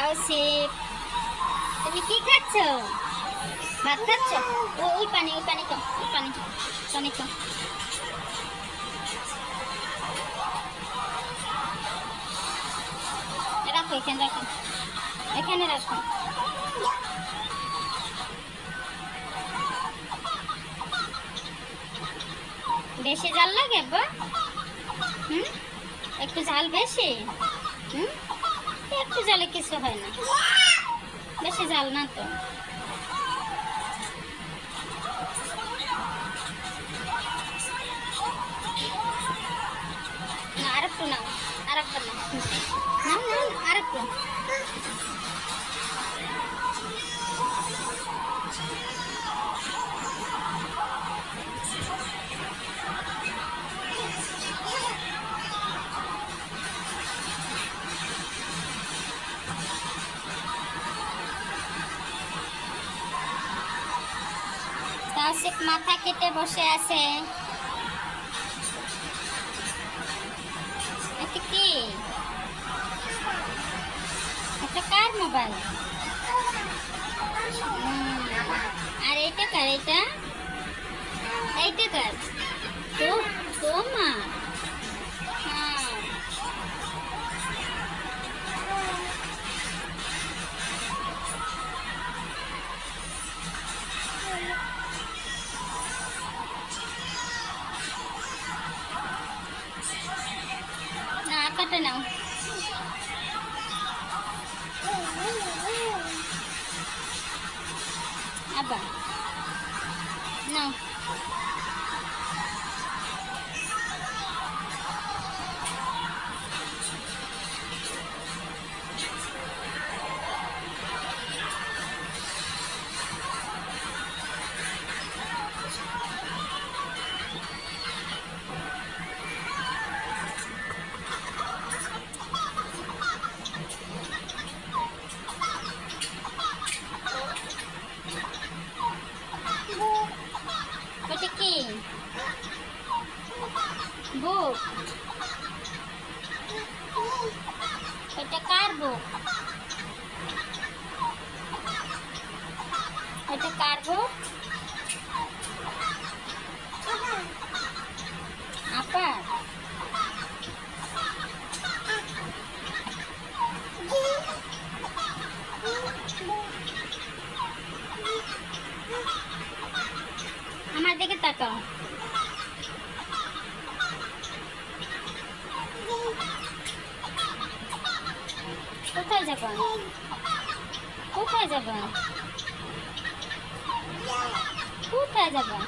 তাওসিফ তুমি কি খাচ্ছ? ভাত খাচ্ছ? ও, ওই পানি ওই পানি তো ওই পানি পানি তো রাখো, এখানে রাখো। এখানে রাখো। বেশি জাল লাগে হুম? একটু ঝাল বেশি? হুম? একটু জালে কিছু হয় না। বেশি জাল না তো। আর একটু নাও নাও। নাও নাও, আরেকটু। তাওসিফ মাথা কেটে বসে আছে। এটা কি? এটা কার মোবাইল? আর এটা কার এটা? না নাও আবার নাও বুক এটা কার বুক আপার আমার দিকে তাকাও। কোথায় যাবা কোথায় যাবা কোথায় যাবা